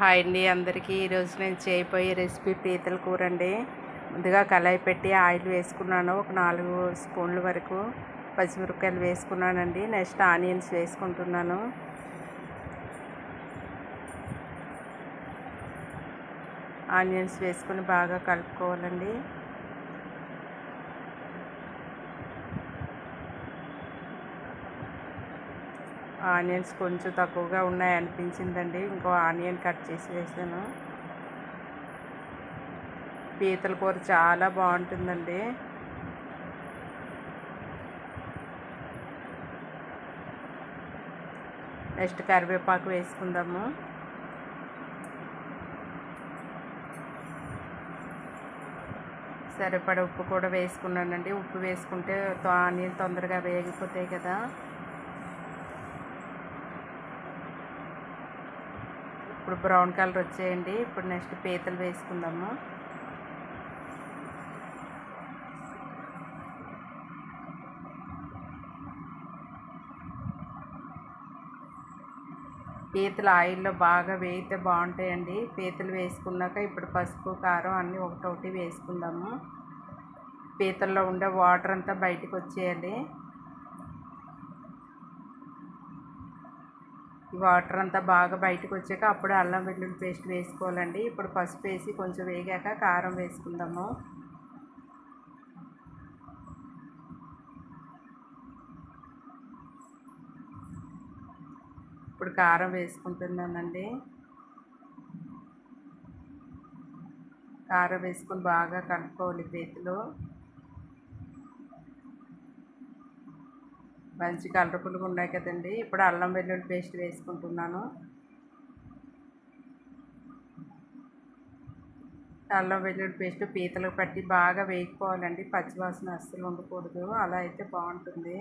Hi అండి అందరికీ. ఈరోజు నేను చేయబోయే రెసిపీ పీతల కూర అండి. ముందుగా కళాయి పెట్టి ఆయిల్ వేసుకున్నాను. ఒక నాలుగు స్పూన్ల వరకు పచ్చిమిరపకాయలు వేసుకున్నానండి. నెక్స్ట్ ఆనియన్స్ వేసుకుంటున్నాను. ఆనియన్స్ వేసుకుని బాగా కలుపుకోవాలండి. ఆనియన్స్ కొంచెం తక్కువగా ఉన్నాయి అనిపించిందండి ఇంకో ఆనియన్ కట్ చేసి వేసాను పీతల కూర చాలా బాగుంటుందండి. నెక్స్ట్ కరివేపాకు వేసుకుందాము. సరిపడ ఉప్పు కూడా వేసుకున్నానండి. ఉప్పు వేసుకుంటే ఆనియన్ తొందరగా వేగిపోతాయి కదా. ఇప్పుడు బ్రౌన్ కలర్ వచ్చేయండి. ఇప్పుడు నెక్స్ట్ పీతలు వేసుకుందాము. పీతలు ఆయిల్లో బాగా వేయితే బాగుంటాయండి. పీతలు వేసుకున్నాక ఇప్పుడు పసుపు కారం అన్నీ ఒకటొకటి వేసుకుందాము. పీతల్లో ఉండే వాటర్ అంతా బయటకు వచ్చేయాలి. వాటర్ అంతా బాగా బయటకు వచ్చాక అప్పుడు అల్లం వెల్లుల్లి పేస్ట్ వేసుకోవాలండి. ఇప్పుడు పసుపు వేసి కొంచెం వేగాక కారం వేసుకుందాము. ఇప్పుడు కారం వేసుకుంటున్నానండి. కారం వేసుకొని బాగా కలుపుకోవాలి చేతిలో మంచి కలర్ఫుల్గా ఉన్నాయి కదండి. ఇప్పుడు అల్లం వెల్లుల్లి పేస్ట్ వేసుకుంటున్నాను. అల్లం వెల్లుల్లి పేస్ట్ పీతలకు పట్టి బాగా వేగిపోవాలండి. పచ్చివాసన అస్సలు ఉండకూడదు. అలా అయితే బాగుంటుంది.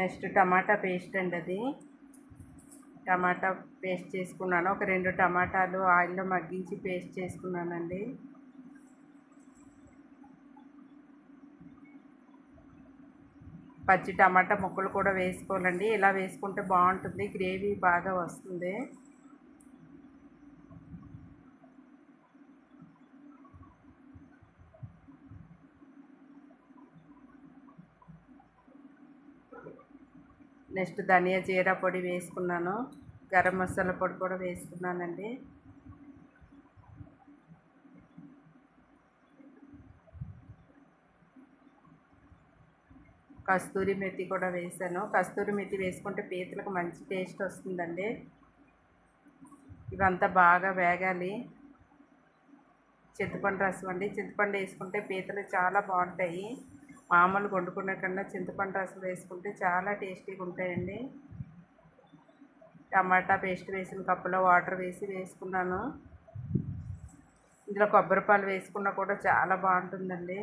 నెక్స్ట్ టమాటా పేస్ట్ అండి అది. టమాటా పేస్ట్ చేసుకున్నాను. ఒక రెండు టమాటాలు ఆయిల్లో మగ్గించి పేస్ట్ చేసుకున్నానండి. పచ్చి టమాటా ముక్కలు కూడా వేసుకోవాలండి. ఇలా వేసుకుంటే బాగుంటుంది. గ్రేవీ బాగా వస్తుంది. నెక్స్ట్ ధనియా జీరా పొడి వేసుకున్నాను. గరం మసాలా పొడి కూడా వేసుకున్నానండి. కస్తూరి మెతి కూడా వేసాను. కస్తూరి మెతి వేసుకుంటే పీతలకు మంచి టేస్ట్ వస్తుందండి. ఇవంతా బాగా వేగాలి. చింతపండు రసం అండి. చింతపండు వేసుకుంటే పీతలు చాలా బాగుంటాయి. మామూలుగా వండుకునే కన్నా చింతపండు రసం వేసుకుంటే చాలా టేస్టీగా ఉంటాయండి. టమాటా పేస్ట్ వేసిన కప్పులో వాటర్ వేసి వేసుకున్నాను. ఇందులో కొబ్బరి పాలు వేసుకున్నా కూడా చాలా బాగుంటుందండి.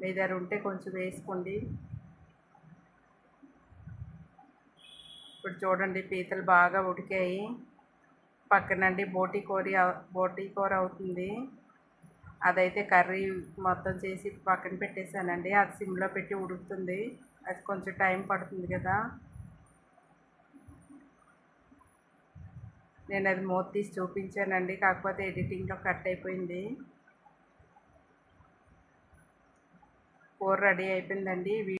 మీ దగ్గర ఉంటే కొంచెం వేసుకోండి. ఇప్పుడు చూడండి పీతలు బాగా ఉడికాయి. పక్కనండి బోటి కూర బోటి కూర అవుతుంది. అదైతే కర్రీ మొత్తం చేసి పక్కన పెట్టేశానండి. అది సిమ్లో పెట్టి ఉడుకుతుంది. అది కొంచెం టైం పడుతుంది కదా. నేను అది మూత తీసి చూపించానండి. కాకపోతే ఎడిటింగ్లో కట్ అయిపోయింది. కూర రెడీ అయిపోయిందండి.